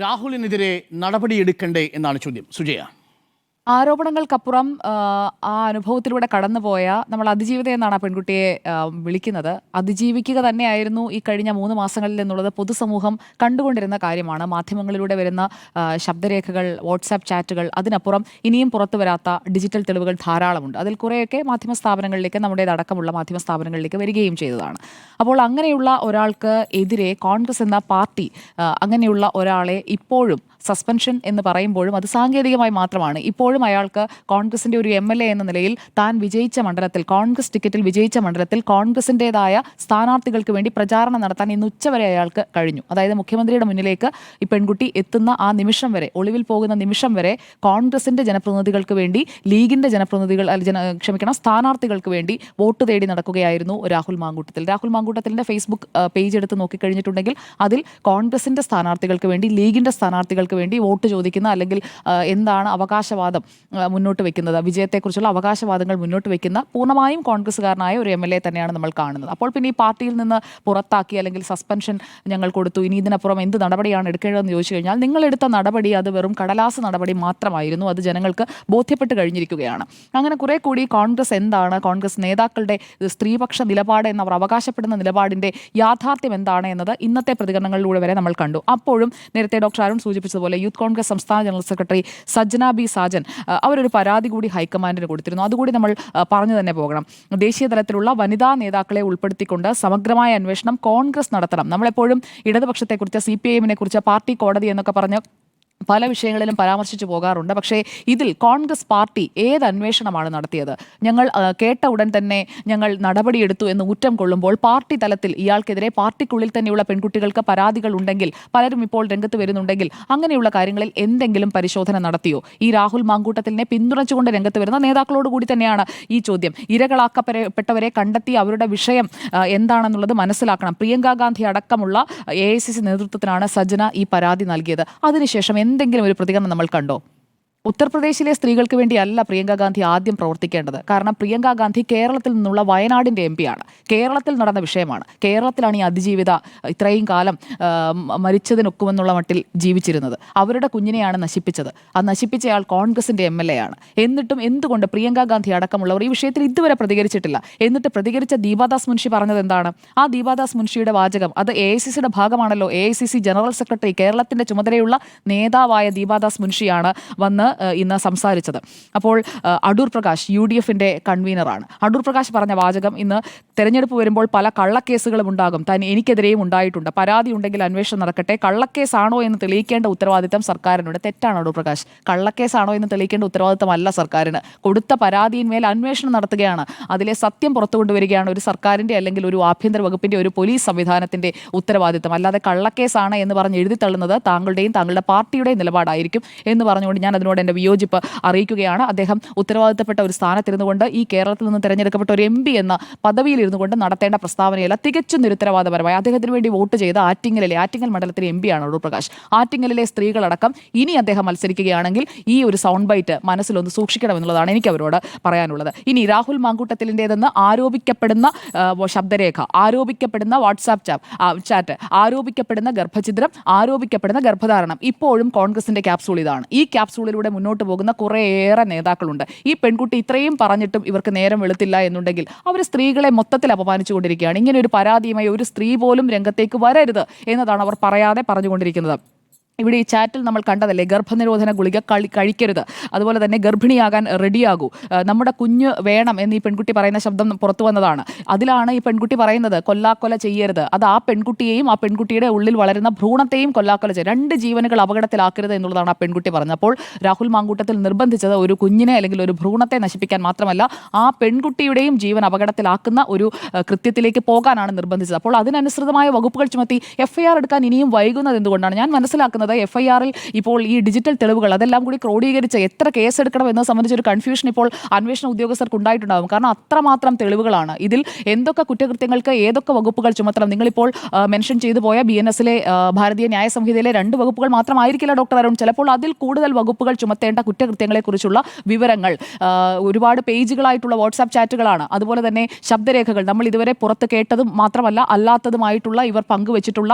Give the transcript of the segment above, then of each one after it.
രാഹുലിനെതിരെ നടപടിയെടുക്കണ്ടേ എന്നാണ് ചോദ്യം. സുജയ. ആരോപണങ്ങൾക്കപ്പുറം ആ, അനുഭവത്തിലൂടെ കടന്നുപോയ നമ്മൾ അതിജീവിത എന്നാണ് ആ പെൺകുട്ടിയെ വിളിക്കുന്നത്. അതിജീവിക്കുക തന്നെയായിരുന്നു ഈ കഴിഞ്ഞ മൂന്ന് മാസങ്ങളിൽ എന്നുള്ളത് പൊതുസമൂഹം കണ്ടുകൊണ്ടിരുന്ന കാര്യമാണ്. മാധ്യമങ്ങളിലൂടെ വരുന്ന ശബ്ദരേഖകൾ വാട്സാപ്പ് ചാറ്റുകൾ അതിനപ്പുറം ഇനിയും പുറത്തു വരാത്ത ഡിജിറ്റൽ തെളിവുകൾ ധാരാളമുണ്ട്. അതിൽ കുറേയൊക്കെ മാധ്യമ സ്ഥാപനങ്ങളിലേക്ക് നമ്മുടേതടക്കമുള്ള മാധ്യമ സ്ഥാപനങ്ങളിലേക്ക് വരികയും ചെയ്തതാണ്. അപ്പോൾ അങ്ങനെയുള്ള ഒരാൾക്ക് എതിരെ കോൺഗ്രസ് എന്ന പാർട്ടി അങ്ങനെയുള്ള ഒരാളെ ഇപ്പോഴും സസ്പെൻഷൻ എന്ന് പറയുമ്പോഴും അത് സാങ്കേതികമായി മാത്രമാണ്. ഇപ്പോഴും അയാൾക്ക് കോൺഗ്രസിന്റെ ഒരു എം എന്ന നിലയിൽ താൻ വിജയിച്ച മണ്ഡലത്തിൽ കോൺഗ്രസ് ടിക്കറ്റിൽ വിജയിച്ച മണ്ഡലത്തിൽ കോൺഗ്രസിന്റെതായ സ്ഥാനാർത്ഥികൾക്ക് വേണ്ടി പ്രചാരണം നടത്താൻ ഇന്ന് ഉച്ചവരെ അയാൾക്ക് കഴിഞ്ഞു. അതായത് മുഖ്യമന്ത്രിയുടെ മുന്നിലേക്ക് ഈ പെൺകുട്ടി എത്തുന്ന ആ നിമിഷം വരെ ഒളിവിൽ പോകുന്ന നിമിഷം വരെ കോൺഗ്രസിന്റെ ജനപ്രതിനിധികൾക്ക് വേണ്ടി ലീഗിന്റെ ജനപ്രതിനിധികൾ ജന ക്ഷമിക്കണം സ്ഥാനാർത്ഥികൾക്ക് വേണ്ടി വോട്ട് തേടി നടക്കുകയായിരുന്നു രാഹുൽ മാങ്കൂട്ടത്തിൽ. രാഹുൽ മാങ്കൂട്ടത്തിലിന്റെ ഫേസ്ബുക്ക് പേജ് എടുത്ത് നോക്കിക്കഴിഞ്ഞിട്ടുണ്ടെങ്കിൽ അതിൽ കോൺഗ്രസിന്റെ സ്ഥാനാർത്ഥികൾക്ക് വേണ്ടി ലീഗിന്റെ സ്ഥാനാർത്ഥികൾക്ക് വേണ്ടി വോട്ട് ചോദിക്കുന്ന അല്ലെങ്കിൽ എന്താണ് അവകാശവാദം മുന്നോട്ട് വെക്കുന്നത്? വിജയത്തെക്കുറിച്ചുള്ള അവകാശവാദങ്ങൾ മുന്നോട്ട് വെക്കുന്ന പൂർണമായും കോൺഗ്രസ്സുകാരനായ ഒരു എം എൽ എ തന്നെയാണ് നമ്മൾ കാണുന്നത്. അപ്പോൾ പിന്നെ ഈ പാർട്ടിയിൽ നിന്ന് പുറത്താക്കി അല്ലെങ്കിൽ സസ്പെൻഷൻ ഞങ്ങൾ കൊടുത്തു. ഇനി ഇതിനപ്പുറം എന്ത് നടപടിയാണ് എടുക്കേണ്ടതെന്ന് ചോദിച്ചു കഴിഞ്ഞാൽ നിങ്ങളെടുത്ത നടപടി അത് വെറും കടലാസ് നടപടി മാത്രമായിരുന്നു. അത് ജനങ്ങൾക്ക് ബോധ്യപ്പെട്ട് കഴിഞ്ഞിരിക്കുകയാണ്. അങ്ങനെ കുറെ കൂടി കോൺഗ്രസ് എന്താണ് കോൺഗ്രസ് നേതാക്കളുടെ സ്ത്രീപക്ഷ നിലപാട് എന്നവർ അവകാശപ്പെടുന്ന നിലപാടിന്റെ യാഥാർത്ഥ്യം എന്താണ് എന്നത് ഇന്നത്തെ പ്രതികരണങ്ങളിലൂടെ വരെ നമ്മൾ കണ്ടു. അപ്പോഴും നേരത്തെ ഡോക്ടർ അരുൺ സൂചിപ്പിച്ചതുപോലെ യൂത്ത് കോൺഗ്രസ് സംസ്ഥാന general secretary Sajjana B Sajan അവരൊരു പരാതി കൂടി ഹൈക്കമാൻഡിന് കൊടുത്തിരുന്നു. അതുകൂടി നമ്മൾ പറഞ്ഞു തന്നെ പോകണം. ദേശീയ തലത്തിലുള്ള വനിതാ നേതാക്കളെ ഉൾപ്പെടുത്തിക്കൊണ്ട് സമഗ്രമായ അന്വേഷണം കോൺഗ്രസ് നടത്തണം. നമ്മളെപ്പോഴും ഇടതുപക്ഷത്തെക്കുറിച്ച് സി പി ഐ എമ്മിനെ കുറിച്ച് പാർട്ടി കോടതി എന്നൊക്കെ പറഞ്ഞ് പല വിഷയങ്ങളിലും പരാമർശിച്ചു പോകാറുണ്ട്. പക്ഷേ ഇതിൽ കോൺഗ്രസ് പാർട്ടി ഏത് അന്വേഷണമാണ് നടത്തിയത്? ഞങ്ങൾ കേട്ട ഉടൻ തന്നെ ഞങ്ങൾ നടപടിയെടുത്തു എന്ന് ഊറ്റം കൊള്ളുമ്പോൾ പാർട്ടി തലത്തിൽ ഇയാൾക്കെതിരെ പാർട്ടിക്കുള്ളിൽ തന്നെയുള്ള പെൺകുട്ടികൾക്ക് പരാതികൾ ഉണ്ടെങ്കിൽ പലരും ഇപ്പോൾ രംഗത്ത് വരുന്നുണ്ടെങ്കിൽ അങ്ങനെയുള്ള കാര്യങ്ങളിൽ എന്തെങ്കിലും പരിശോധന നടത്തിയോ? ഈ രാഹുൽ മാങ്കൂട്ടത്തിനെ പിന്തുണച്ചുകൊണ്ട് രംഗത്ത് വരുന്ന നേതാക്കളോട് കൂടി തന്നെയാണ് ഈ ചോദ്യം. ഇരകളാക്കപ്പെട്ടവരെ കണ്ടെത്തി അവരുടെ വിഷയം എന്താണെന്നുള്ളത് മനസ്സിലാക്കണം. പ്രിയങ്ക ഗാന്ധി അടക്കമുള്ള എ നേതൃത്വത്തിനാണ് സജന ഈ പരാതി നൽകിയത്. അതിനുശേഷം എന്തെങ്കിലും ഒരു പ്രതികരണം നമ്മൾ കണ്ടോ? ഉത്തർപ്രദേശിലെ സ്ത്രീകൾക്ക് വേണ്ടിയല്ല പ്രിയങ്ക ഗാന്ധി ആദ്യം പ്രവർത്തിക്കേണ്ടത്. കാരണം പ്രിയങ്ക ഗാന്ധി കേരളത്തിൽ നിന്നുള്ള വയനാടിന്റെ എം പിയാണ് കേരളത്തിൽ നടന്ന വിഷയമാണ്. കേരളത്തിലാണ് ഈ അതിജീവിത ഇത്രയും കാലം മരിച്ചതിനൊക്കുമെന്നുള്ള മട്ടിൽ ജീവിച്ചിരുന്നത്. അവരുടെ കുഞ്ഞിനെയാണ് നശിപ്പിച്ചത്. ആ നശിപ്പിച്ചയാൾ കോൺഗ്രസിന്റെ എം എൽ എ ആണ്. എന്നിട്ടും എന്തുകൊണ്ട് പ്രിയങ്ക ഗാന്ധി അടക്കമുള്ളവർ ഈ വിഷയത്തിൽ ഇതുവരെ പ്രതികരിച്ചിട്ടില്ല? എന്നിട്ട് പ്രതികരിച്ച ദീപാദാസ് മുൻഷി പറഞ്ഞത് എന്താണ്? ആ ദീപാദാസ് മുൻഷിയുടെ വാചകം അത് എ ഐ സി സിയുടെ ഭാഗമാണല്ലോ. A I C C general secretary കേരളത്തിന്റെ ചുമതലയുള്ള നേതാവായ ദീപാദാസ് മുൻഷിയാണ് വന്ന് ഇന്ന് സംസാരിച്ചത്. അപ്പോൾ അടൂർ പ്രകാശ് യു ഡി എഫിന്റെ കൺവീനറാണ്. അടൂർ പ്രകാശ് പറഞ്ഞ വാചകം ഇന്ന് തെരഞ്ഞെടുപ്പ് വരുമ്പോൾ പല കള്ളക്കേസുകളും ഉണ്ടാകും. താൻ എനിക്കെതിരെയും ഉണ്ടായിട്ടുണ്ട്. പരാതി ഉണ്ടെങ്കിൽ അന്വേഷണം നടക്കട്ടെ. കള്ളക്കേസാണോ എന്ന് തെളിയിക്കേണ്ട ഉത്തരവാദിത്തം സർക്കാരിനുണ്ട്. തെറ്റാണ് അടൂർ പ്രകാശ്. കള്ളക്കേസാണോ എന്ന് തെളിയിക്കേണ്ട ഉത്തരവാദിത്തം അല്ല സർക്കാരിന്. കൊടുത്ത പരാതിയിന്മേൽ അന്വേഷണം നടത്തുകയാണ്. അതിലെ സത്യം പുറത്തു കൊണ്ടുവരികയാണ് ഒരു സർക്കാരിന്റെ അല്ലെങ്കിൽ ഒരു ആഭ്യന്തര വകുപ്പിന്റെ ഒരു പോലീസ് സംവിധാനത്തിന്റെ ഉത്തരവാദിത്തം. അല്ലാതെ കള്ളക്കേസാണ് എന്ന് പറഞ്ഞ് എഴുതി തള്ളുന്നത് താങ്കളുടെയും താങ്കളുടെ പാർട്ടിയുടെയും നിലപാടായിരിക്കും എന്ന് പറഞ്ഞുകൊണ്ട് ഞാൻ അതിനോട് എന്റെ വിയോജിപ്പ് അറിയിക്കുകയാണ്. അദ്ദേഹം ഉത്തരവാദിത്തപ്പെട്ട ഒരു സ്ഥാനത്തിരുന്നു കൊണ്ട് ഈ കേരളത്തിൽ നിന്ന് തെരഞ്ഞെടുക്കപ്പെട്ട ഒരു എം പി എന്ന പദവിയിലിരുന്നു കൊണ്ട് നടത്തേണ്ട പ്രസ്താവനയല്ല തികച്ചും നിരുത്തരവാദപരമായി അദ്ദേഹത്തിന് വേണ്ടി വോട്ട് ചെയ്ത ആറ്റിങ്ങലിലെ ആറ്റിങ്ങൽ മണ്ഡലത്തിലെ എം പിയാണ് അടൂർ പ്രകാശ്. ആറ്റിങ്ങലിലെ സ്ത്രീകളടക്കം ഇനി അദ്ദേഹം മത്സരിക്കുകയാണെങ്കിൽ ഈ ഒരു സൗണ്ട് ബൈറ്റ് മനസ്സിലൊന്ന് സൂക്ഷിക്കണം എന്നുള്ളതാണ് എനിക്ക് അവരോട് പറയാനുള്ളത്. ഇനി രാഹുൽ മാങ്കൂട്ടത്തിലിന്റെതെന്ന് ആരോപിക്കപ്പെടുന്ന ശബ്ദരേഖ ആരോപിക്കപ്പെടുന്ന വാട്സാപ്പ് ചാപ്പ് ചാറ്റ് ആരോപിക്കപ്പെടുന്ന ഗർഭചിത്രം ആരോപിക്കപ്പെടുന്ന ഗർഭധാരണം ഇപ്പോഴും കോൺഗ്രസിന്റെ ക്യാപ്സൂൾ ഇതാണ്. ഈ ക്യാപ്സൂളിലൂടെ മുന്നോട്ട് പോകുന്ന കുറേയേറെ നേതാക്കളുണ്ട്. ഈ പെൺകുട്ടി ഇത്രയും പറഞ്ഞിട്ടും ഇവർക്ക് നേരം വെളുത്തില്ല എന്നുണ്ടെങ്കിൽ അവർ സ്ത്രീകളെ മൊത്തത്തിൽ അപമാനിച്ചുകൊണ്ടിരിക്കുകയാണ്. ഇങ്ങനെ ഒരു പരാതിയുമായി ഒരു സ്ത്രീ പോലും രംഗത്തേക്ക് വരരുത് എന്നതാണ് അവർ പറയാതെ പറഞ്ഞുകൊണ്ടിരിക്കുന്നത്. ഇവിടെ ഈ ചാറ്റിൽ നമ്മൾ കണ്ടതല്ലേ ഗർഭനിരോധന ഗുളിക കളി കഴിക്കരുത്. അതുപോലെ തന്നെ ഗർഭിണിയാകാൻ റെഡിയാകൂ. നമ്മുടെ കുഞ്ഞ് വേണം എന്ന് ഈ പെൺകുട്ടി പറയുന്ന ശബ്ദം പുറത്തു വന്നതാണ്. അതിലാണ് ഈ പെൺകുട്ടി പറയുന്നത് കൊല്ലാക്കൊല ചെയ്യരുത്. അത് ആ പെൺകുട്ടിയെയും ആ പെൺകുട്ടിയുടെ ഉള്ളിൽ വളരുന്ന ഭ്രൂണത്തെയും കൊല്ലാക്കൊല ചെയ്യും രണ്ട് ജീവനുകൾ അപകടത്തിലാക്കരുത് എന്നുള്ളതാണ് ആ പെൺകുട്ടി പറഞ്ഞത്. അപ്പോൾ രാഹുൽ മാങ്കൂട്ടത്തിൽ നിർബന്ധിച്ചത് ഒരു കുഞ്ഞിനെ അല്ലെങ്കിൽ ഒരു ഭ്രൂണത്തെ നശിപ്പിക്കാൻ മാത്രമല്ല ആ പെൺകുട്ടിയുടെയും ജീവൻ അപകടത്തിലാക്കുന്ന ഒരു കൃത്യത്തിലേക്ക് പോകാനാണ് നിർബന്ധിച്ചത്. അപ്പോൾ അതിനനുസൃതമായ വകുപ്പുകൾ ചുമത്തി എഫ്ഐആർ എടുക്കാൻ ഇനിയും വൈകുന്നത് എന്തുകൊണ്ടാണ്? ഞാൻ മനസ്സിലാക്കുന്നത് എഫ്ഐആറിൽ ഇപ്പോൾ ഈ ഡിജിറ്റൽ തെളിവുകൾ അതെല്ലാം കൂടി ക്രോഡീകരിച്ച് എത്ര കേസ് എടുക്കണം എന്നത് സംബന്ധിച്ച് ഒരു കൺഫ്യൂഷൻ ഇപ്പോൾ അന്വേഷണ ഉദ്യോഗസ്ഥർക്ക് ഉണ്ടായിട്ടുണ്ടാകും കാരണം അത്രമാത്രം തെളിവുകളാണ്. ഇതിൽ എന്തൊക്കെ കുറ്റകൃത്യങ്ങൾക്ക് ഏതൊക്കെ വകുപ്പുകൾ ചുമത്തണം? നിങ്ങളിപ്പോൾ മെൻഷൻ ചെയ്തു പോയ ബി എൻ എസിലെ ഭാരതീയ ന്യായ സംഹിതയിലെ രണ്ട് വകുപ്പുകൾ മാത്രമായിരിക്കില്ല ഡോക്ടർ അരുൺ. ചിലപ്പോൾ അതിൽ കൂടുതൽ വകുപ്പുകൾ ചുമത്തേണ്ട കുറ്റകൃത്യങ്ങളെക്കുറിച്ചുള്ള വിവരങ്ങൾ ഒരുപാട് പേജുകളായിട്ടുള്ള വാട്സാപ്പ് ചാറ്റുകളാണ്. അതുപോലെ തന്നെ ശബ്ദരേഖകൾ നമ്മൾ ഇതുവരെ പുറത്ത് കേട്ടതും മാത്രമല്ല അല്ലാത്തതുമായിട്ടുള്ള ഇവർ പങ്കുവച്ചിട്ടുള്ള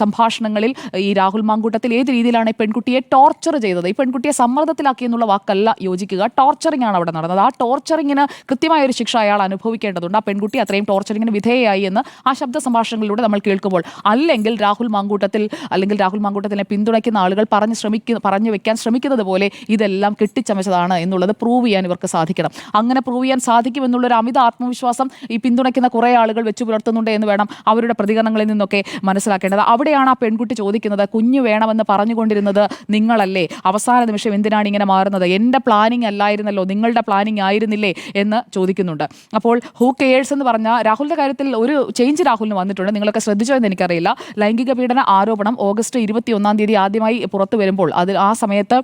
സംഭാഷണങ്ങളിൽ ഈ രാഹുൽ മാങ്കൂട്ട മാങ്കൂട്ടത്തിൽ ഏത് രീതിയിലാണ് ഈ പെൺകുട്ടിയെ ടോർച്ചർ ചെയ്തത്? ഈ പെൺകുട്ടിയെ സമ്മർദ്ദത്തിലാക്കി എന്നുള്ള വാക്കല്ല യോജിക്കുക. ടോർച്ചറിംഗ് ആണ് അവിടെ നടന്നത്. ആ ടോർച്ചറിങ്ങിന് കൃത്യമായ ഒരു ശിക്ഷ അയാൾ അനുഭവിക്കേണ്ടതുണ്ട്. ആ പെൺകുട്ടി അത്രയും ടോർച്ചറിങ്ങിന് വിധേയയായി എന്ന് ആ ശബ്ദ സംഭാഷണങ്ങളിലൂടെ നമ്മൾ കേൾക്കുമ്പോൾ അല്ലെങ്കിൽ രാഹുൽ മാങ്കൂട്ടത്തിൽ അല്ലെങ്കിൽ രാഹുൽ മാങ്കൂട്ടത്തിനെ പിന്തുണയ്ക്കുന്ന ആളുകൾ പറഞ്ഞ് ശ്രമിക്കുന്ന പറഞ്ഞു വെക്കാൻ ശ്രമിക്കുന്നത് പോലെ ഇതെല്ലാം കെട്ടിച്ചമച്ചതാണ് എന്നുള്ളത് പ്രൂവ് ചെയ്യാൻ ഇവർക്ക് സാധിക്കണം. അങ്ങനെ പ്രൂവ് ചെയ്യാൻ സാധിക്കുമെന്നുള്ളൊരു അമിത ആത്മവിശ്വാസം ഈ പിന്തുണയ്ക്കുന്ന കുറേ ആളുകൾ വെച്ചു പുലർത്തുന്നുണ്ട് എന്ന് വേണം അവരുടെ പ്രതികരണങ്ങളിൽ നിന്നൊക്കെ മനസ്സിലാക്കേണ്ടത്. അവിടെയാണ് ആ പെൺകുട്ടി ചോദിക്കുന്നത് കുഞ്ഞു വേണമെന്ന് പറഞ്ഞുകൊണ്ടിരുന്നത് നിങ്ങളല്ലേ? അവസാന നിമിഷം എന്തിനാണ് ഇങ്ങനെ മാറുന്നത്? എന്റെ പ്ലാനിങ് അല്ലായിരുന്നല്ലോ നിങ്ങളുടെ പ്ലാനിങ് ആയിരുന്നില്ലേ എന്ന് ചോദിക്കുന്നുണ്ട്. അപ്പോൾ ഹൂ കെയേഴ്സ് എന്ന് പറഞ്ഞാൽ രാഹുലിന്റെ കാര്യത്തിൽ ഒരു ചേഞ്ച് രാഹുലിന് വന്നിട്ടുണ്ട്. നിങ്ങളൊക്കെ ശ്രദ്ധിച്ചോ എന്ന് എനിക്കറിയില്ല. ലൈംഗിക പീഡന ആരോപണം ഓഗസ്റ്റ് ഇരുപത്തി ഒന്നാം തീയതി ആദ്യമായി പുറത്തു വരുമ്പോൾ അത് ആ സമയത്ത്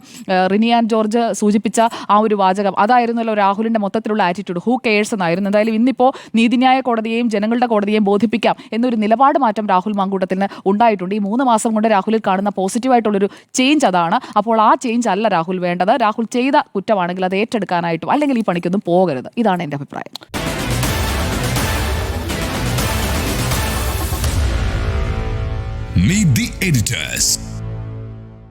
റിനി ആൻഡ് ജോർജ് സൂചിപ്പിച്ച ആ ഒരു വാചകം. അതായിരുന്നല്ലോ രാഹുലിന്റെ മൊത്തത്തിലുള്ള ആറ്റിറ്റ്യൂഡ് ഹൂ കെയേഴ്സ് എന്നായിരുന്നു. എന്തായാലും ഇന്നിപ്പോൾ നീതിന്യായ കോടതിയെയും ജനങ്ങളുടെ കോടതിയെയും ബോധിപ്പിക്കാം എന്നൊരു നിലപാട് മാറ്റം രാഹുൽ മാങ്കൂട്ടത്തിന് ഉണ്ടായിട്ടുണ്ട്. ഈ മൂന്ന് മാസം കൊണ്ട് രാഹുലിൽ കാണുന്ന പോസിറ്റീവായിട്ടുള്ളൊരു ചേഞ്ച് അതാണ്. അപ്പോൾ ആ ചേഞ്ച് അല്ല രാഹുൽ വേണ്ടത്. രാഹുൽ ചെയ്ത കുറ്റമാണെങ്കിൽ അത് ഏറ്റെടുക്കാനായിട്ടും അല്ലെങ്കിൽ ഈ പണിക്കൊന്നും പോകരുത്. ഇതാണ് എന്റെ അഭിപ്രായം. Meet the editors.